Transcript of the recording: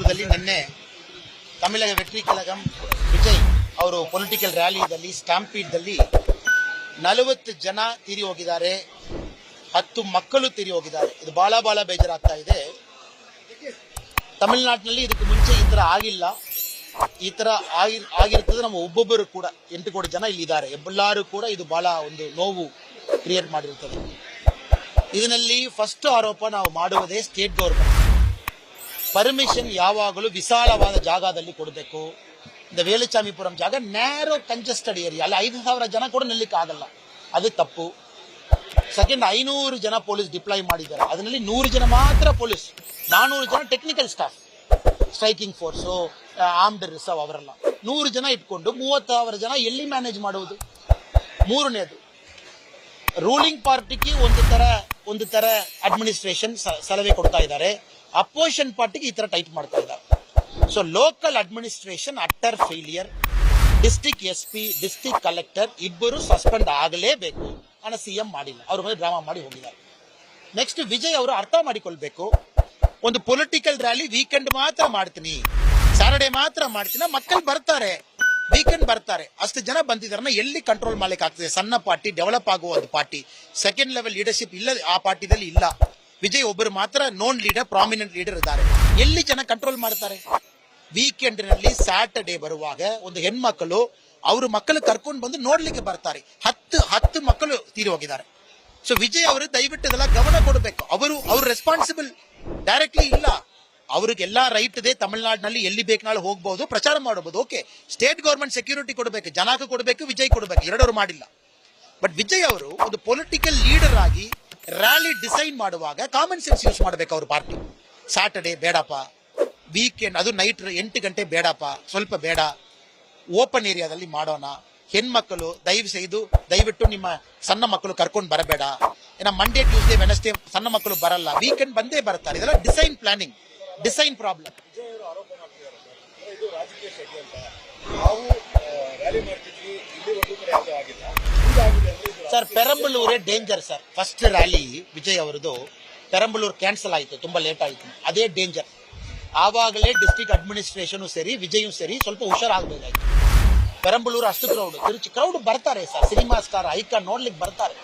ಬೆಂಗಳೂರಲ್ಲಿ ನಿನ್ನೆ ತಮಿಳಗ ವೆಟ್ರಿ ಕಳಗಂ ವಿಜಯ್ ಅವರು ಪೊಲಿಟಿಕಲ್ ರ್ಯಾಲಿಯಲ್ಲಿ ಸ್ಟಾಂಪೀಡ್ದಲ್ಲಿ ನಲವತ್ತು ಜನ ತೀರಿ ಹೋಗಿದ್ದಾರೆ, ಹತ್ತು ಮಕ್ಕಳು ತೀರಿ ಹೋಗಿದ್ದಾರೆ. ಇದು ಬಹಳ ಬಹಳ ಬೇಜಾರಾಗ್ತಾ ಇದೆ. ತಮಿಳುನಾಡಿನಲ್ಲಿ ಇದಕ್ಕೆ ಮುಂಚೆ ಈ ತರ ಆಗಿಲ್ಲ. ಈ ಥರ ಆಗಿ, ಆಗಿರ್ತದೆ. ನಮ್ಮ ಒಬ್ಬೊಬ್ಬರು ಕೂಡ ಎಂಟು ಕೋಟಿ ಜನ ಇಲ್ಲಿ ಇದ್ದಾರೆ ಎಲ್ಲರೂ ಕೂಡ ಇದು ಬಹಳ ಒಂದು ನೋವು ಕ್ರಿಯೇಟ್ ಮಾಡಿರ್ತದೆ ಇದರಲ್ಲಿ ಫಸ್ಟ್ ಆರೋಪ ನಾವು ಮಾಡುವುದೇ ಸ್ಟೇಟ್ ಗೌರ್ಮೆಂಟ್ ಪರ್ಮಿಷನ್ ಯಾವಾಗಲೂ ವಿಶಾಲವಾದ ಜಾಗದಲ್ಲಿ ಕೊಡಬೇಕು. ದ ವೇಲುಚಾಮಿಪುರಂ ಜಾಗ ನ್ಯಾರೋ ಕಂಜೆಸ್ಟೆಡ್ ಏರಿಯಾ ಅಲ್ಲಿ ಐದು ಸಾವಿರ ಜನ ಕೂಡ ನಿಲ್ಲಕ್ಕಾಗಲ್ಲ. ಅದು ತಪ್ಪು. ಸೆಕೆಂಡ್ ಐನೂರು ಜನ ಪೊಲೀಸ್ ಡಿಪ್ಲಾಯ್ ಮಾಡಿದ್ದಾರೆ. ಅದರಲ್ಲಿ ನೂರು ಜನ ಮಾತ್ರ ಪೊಲೀಸ್ ನಾನೂರು ಜನ technical staff striking force armed reserve ಅವರೆಲ್ಲ. ನೂರು ಜನ ಇಟ್ಕೊಂಡು ಮೂವತ್ತು ಸಾವಿರ ಜನ ಎಲ್ಲಿ ಮ್ಯಾನೇಜ್ ಮಾಡುವುದು? ಮೂರನೇದು ರೂಲಿಂಗ್ ಪಾರ್ಟಿಗೆ ಒಂದು ಥರ ಒಂದು ಥರ ಅಡ್ಮಿನಿಸ್ಟ್ರೇಷನ್ ಸಲಹೆ ಕೊಡ್ತಾ ಇದ್ದಾರೆ. ಅಪೋಸಿಷನ್ ಪಾರ್ಟಿಗೆ ಈ ತರ ಟೈಪ್ ಮಾಡ್ತಾ ಇದ್ದಾರೆ so local administration utter failure district S P district collector ಇಬ್ಬರು ಸಸ್ಪೆಂಡ್ ಆಗಲೇಬೇಕು. ಹಣ ಸಿಎಂ ಮಾಡಿಲ್ಲ. ಅವ್ರ ಮೇಲೆ ಡ್ರಾಮಾ ಮಾಡಿ ಹೋಗಿದ್ದಾರೆ. ನೆಕ್ಸ್ಟ್ ವಿಜಯ್ ಅವರು ಅರ್ಥ ಮಾಡಿಕೊಳ್ಬೇಕು. ಒಂದು ಪೊಲಿಟಿಕಲ್ ರ್ಯಾಲಿ ವೀಕೆಂಡ್ ಮಾತ್ರ ಮಾಡ್ತೀನಿ. ಸ್ಯಾಟರ್ಡೆ ಮಾತ್ರ ಮಾಡ್ತೀನಿ. ಮಕ್ಕಳು ಬರ್ತಾರೆ. ವೀಕೆಂಡ್ ಬರ್ತಾರೆ. ಅಷ್ಟು ಜನ ಬಂದಿದಾರನ್ನ ಎಲ್ಲಿ ಕಂಟ್ರೋಲ್ ಮಾಡ್ಲಿಕ್ಕೆ ಆಗ್ತದೆ ಸಣ್ಣ ಪಾರ್ಟಿ ಡೆವಲಪ್ ಆಗುವ ಒಂದು ಪಾರ್ಟಿ ಸೆಕೆಂಡ್ ಲೆವೆಲ್ ಲೀಡರ್ಶಿಪ್ ಇಲ್ಲ, ಆ ಪಾರ್ಟಿದಲ್ಲಿ ಇಲ್ಲ. ವಿಜಯ್ ಒಬ್ಬರು ಮಾತ್ರ ನೋನ್ ಲೀಡರ್ ಪ್ರಾಮಿನೆಂಟ್ ಲೀಡರ್ ಇದ್ದಾರೆ. ಎಲ್ಲಿ ಜನ ಕಂಟ್ರೋಲ್ ಮಾಡ್ತಾರೆ? ವೀಕೆಂಡ್ನಲ್ಲಿ ಸ್ಯಾಟರ್ಡೆ ಬರುವಾಗ ಒಂದು ಹೆಣ್ಮಕ್ಕಳು ಅವರು ಮಕ್ಕಳು ಕರ್ಕೊಂಡು ಬಂದು ನೋಡ್ಲಿಕ್ಕೆ ಬರ್ತಾರೆ. ಹತ್ತು ಹತ್ತು ಮಕ್ಕಳು ತೀರಿ ಹೋಗಿದ್ದಾರೆ. ಸೊ ವಿಜಯ್ ಅವರು ದಯವಿಟ್ಟು ಇದೆಲ್ಲ ಗಮನ ಕೊಡಬೇಕು. ಅವರು, ಅವ್ರ ರೆಸ್ಪಾನ್ಸಿಬಲ್ ಡೈರೆಕ್ಟ್ಲಿ ಇಲ್ಲ. ಅವ್ರಿಗೆಲ್ಲ ರೈಟ್ ಇದೆ. ತಮಿಳ್ನಾಡಿನಲ್ಲಿ ಎಲ್ಲಿ ಬೇಕಾಳು ಹೋಗ್ಬಹುದು ಪ್ರಚಾರ ಮಾಡಬಹುದು ಓಕೆ ಸ್ಟೇಟ್ ಗೌರ್ಮೆಂಟ್ ಸೆಕ್ಯೂರಿಟಿ ಕೊಡಬೇಕು ಜನಕ್ಕೆ ಕೊಡಬೇಕು, ವಿಜಯ್ ಕೊಡಬೇಕು. ಎರಡವರು ಮಾಡಿಲ್ಲ. ಬಟ್ ವಿಜಯ್ ಅವರು ಒಂದು ಪೊಲಿಟಿಕಲ್ ಲೀಡರ್ ಆಗಿ ರ್ಯಾಲಿ ಡಿಸೈನ್ ಮಾಡುವಾಗ ಕಾಮನ್ ಸೆನ್ಸ್ ಯೂಸ್ ಮಾಡಬೇಕು ಅವ್ರ ಪಾರ್ಟಿ ಸ್ಯಾಟರ್ಡೆ ಬೇಡಪ್ಪ. ವೀಕೆಂಡ್ ಅದು ನೈಟ್ ಎಂಟು ಗಂಟೆ ಬೇಡಪ್ಪ. ಸ್ವಲ್ಪ ಬೇಡ. ಓಪನ್ ಏರಿಯಾದಲ್ಲಿ ಮಾಡೋಣ. ಹೆಣ್ಮಕ್ಕಳು ದಯವಿಸೈದು ದಯವಿಟ್ಟು ನಿಮ್ಮ ಸಣ್ಣ ಮಕ್ಕಳು ಕರ್ಕೊಂಡು ಬರಬೇಡ. ಏನ ಮಂಡೇ ಟ್ಯೂಸ್ಡೇ ವೆನಸ್ಡೇ ಸಣ್ಣ ಮಕ್ಕಳು ಬರಲ್ಲ. ವೀಕೆಂಡ್ ಬಂದೇ ಬರ್ತಾರೆ ಇದೆಲ್ಲ ಡಿಸೈನ್ ಪ್ಲಾನಿಂಗ್ ಡಿಸೈನ್ ಪ್ರಾಬ್ಲಮ್ ನಾವು ರ್ಯಾಲಿ ಮಾಡ್ತಿದ್ವಿ. ಇಲ್ಲಿ ಒಂದು ಕಡೆ ಆಗಿಲ್ಲ. Sir ಪೆರಂಬಲೂರೇ danger sir first rally Vijay ಅವರದು ಪೆರಂಬಲೂರು ಕ್ಯಾನ್ಸಲ್ ಆಯಿತು, ತುಂಬಾ ಲೇಟ್ ಆಯಿತು. ಅದೇ ಡೇಂಜರ್ ಆವಾಗಲೇ ಡಿಸ್ಟ್ರಿಕ್ಟ್ ಅಡ್ಮಿನಿಸ್ಟ್ರೇಷನ್ ಸರಿ ವಿಜಯೂ ಸರಿ ಸ್ವಲ್ಪ ಹುಷಾರಾಗಬೇಕಾಯ್ತು. ಪೆರಂಬಲೂರು ಅಷ್ಟು ಕ್ರೌಡ್ ತಿರುಚಿ ಕ್ರೌಡ್ ಬರ್ತಾರೆ ಸರ್ ಸಿನಿಮಾ ಸ್ಟಾರ್ ಐಕಾನ್ ನೋಡ್ಲಿಕ್ಕೆ ಬರ್ತಾರೆ.